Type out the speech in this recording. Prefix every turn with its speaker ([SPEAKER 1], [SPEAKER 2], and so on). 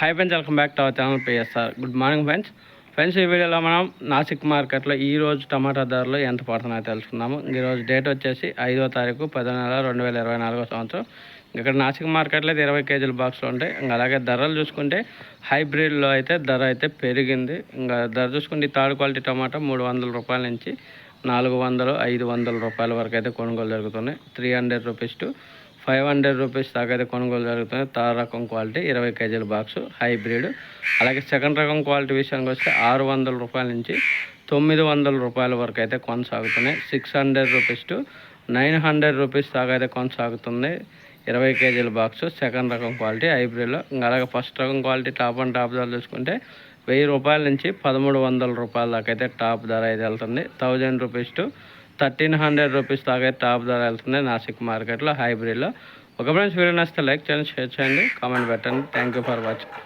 [SPEAKER 1] Hi friends welcome back to our channel PSR good morning friends friends ఈ వీడియోలో మనం నాసిక్ మార్కెట్లో ఈరోజు టమాటా ధరలు ఎంత పడుతున్నాయో తెలుసుకుందాము. ఈ రోజు డేట్ వచ్చేసి ఐదో తారీఖు పదో నెల రెండు వేల ఇరవై నాలుగో సంవత్సరం. ఇక్కడ నాసిక్ మార్కెట్లో అయితే ఇరవై కేజీల బాక్స్లు ఉంటాయి. ఇంకా అలాగే ధరలు చూసుకుంటే హైబ్రిడ్లో అయితే ధర అయితే పెరిగింది. ఇంకా ధర చూసుకుంటే ఈ థర్డ్ క్వాలిటీ టమాటా మూడు వందల రూపాయల నుంచి నాలుగు వందలు ఐదు వందల రూపాయల వరకు అయితే కొనుగోలు జరుగుతున్నాయి. Three hundred rupees to five hundred rupees దాకా అయితే కొనుగోలు జరుగుతుంది. థర్డ్ రకం క్వాలిటీ ఇరవై కేజీల బాక్స్ హైబ్రిడ్ అలాగే సెకండ్ రకం క్వాలిటీ విషయానికి వస్తే ఆరు వందల రూపాయల నుంచి తొమ్మిది వందల రూపాయల వరకు అయితే కొనసాగుతున్నాయి. Six hundred rupees to nine hundred rupees దాకా అయితే కొనసాగుతుంది. ఇరవై కేజీల బాక్స్ సెకండ్ రకం క్వాలిటీ హైబ్రిడ్లో ఇంకా అలాగే ఫస్ట్ రకం క్వాలిటీ టాప్ అండ్ టాప్ ధర చూసుకుంటే వెయ్యి రూపాయల నుంచి పదమూడు వందల రూపాయల దాకా అయితే టాప్ ధర అయితే వెళ్తుంది. Thousand rupees to thirteen hundred rupees దాకా టాప్ ధర వెళ్తుంది నాసిక్ మార్కెట్లో హైబ్రిడ్లో. ఒక ఫ్రెండ్స్ వీడియో నచ్చితే లైక్ చేయండి షేర్ చేయండి కామెంట్ పెట్టండి. Thank you for watching.